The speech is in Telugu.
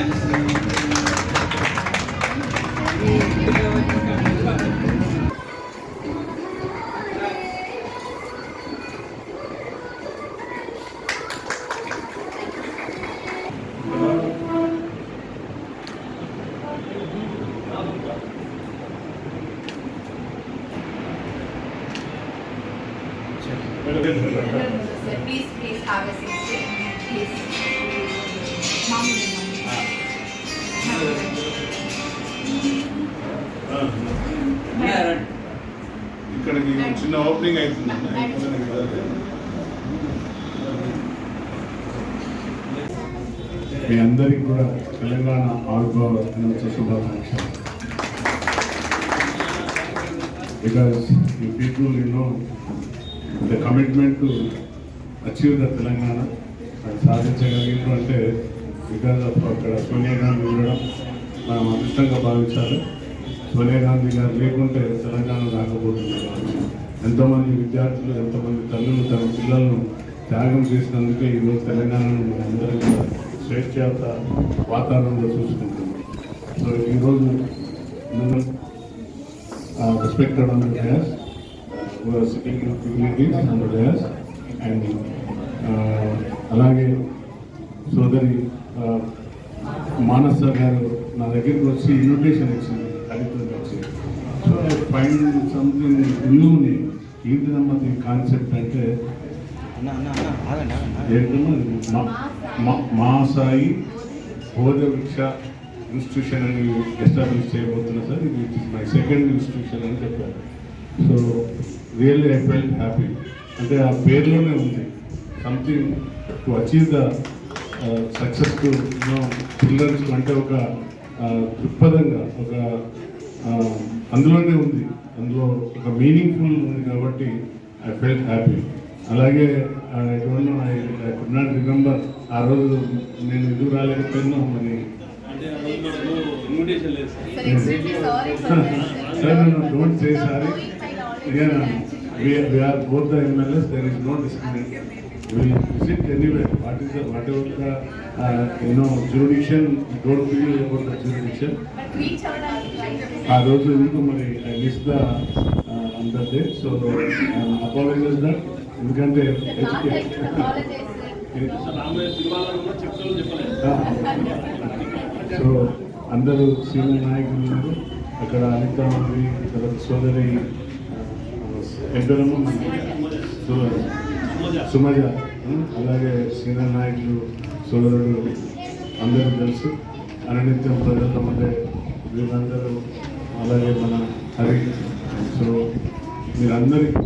Please, please have a seat. Please. Mom, ఇక్కడికి చిన్న ఓపెనింగ్ అవుతుంది మీ అందరికీ కూడా తెలంగాణ ఆవిర్భావ దినోత్సవ శుభాకాంక్షలు. Because you people you know the commitment to achieve the Telangana అది సాధించగలిగినట్టు అంటే బికాస్ ఆఫ్ అక్కడ సోనియా గాంధీ ఉండడం మనం అదృష్టంగా భావించాలి. సోనియా గాంధీ గారు లేకుంటే తెలంగాణ రాకపోతుంది. ఎంతోమంది విద్యార్థులు ఎంతోమంది తల్లులు తమ పిల్లలను త్యాగం చేసినందుకే ఈరోజు తెలంగాణను మన అందరం కూడా స్వేచ్ఛాత వాతావరణంలో చూసుకుంటున్నాం. సో ఈరోజు మనం uh, respected on the మానస గారు నా దగ్గరికి వచ్చి ఇన్విటేషన్ ఇచ్చింది కార్యక్రమం వచ్చి సో ఫైండ్ సంథింగ్ న్యూని ఏంటిదమ్మా దీని కాన్సెప్ట్ అంటే ఏంటమ్మా మా సాయి బోధ వృక్ష ఇన్స్టిట్యూషన్ అని ఎస్టాబ్లిష్ చేయబోతున్నా సార్. ఇది it is my second institution అని చెప్పారు. So really I felt happy అంటే ఆ పేరులోనే ఉంది. Something to achieve the success to childrens అంటే ఒక దృక్పథంగా ఒక అందులోనే ఉంది. అందులో ఒక మీనింగ్ఫుల్ ఉంది కాబట్టి ఐ ఫెల్ట్ హ్యాపీ అలాగే I don't know I I could not remember ఆ రోజు నేను ఎదురు రాలేకపోయినా మరి. ఇన్విటేషన్ లేదు Sir, extremely sorry for this. Sir, no, no, will visit anywhere, what is the, whatever the, uh, you know, jurisdiction, we don't feel about the jurisdiction. ఆ రోజు ఎందుకు మరి I miss the other day so apologize that ఎందుకంటే సో అందరూ సీనియర్ నాయకులు ఉన్నారు అక్కడ అనిత సోదరి ఎంపరమ్మ సుమజ అలాగే సీనియర్ నాయకులు సోదరుడు అందరూ తెలుసు అననిత్యం ప్రజల్లో ఉండే వీళ్ళందరూ అలాగే మన హరి. సో మీరందరికీ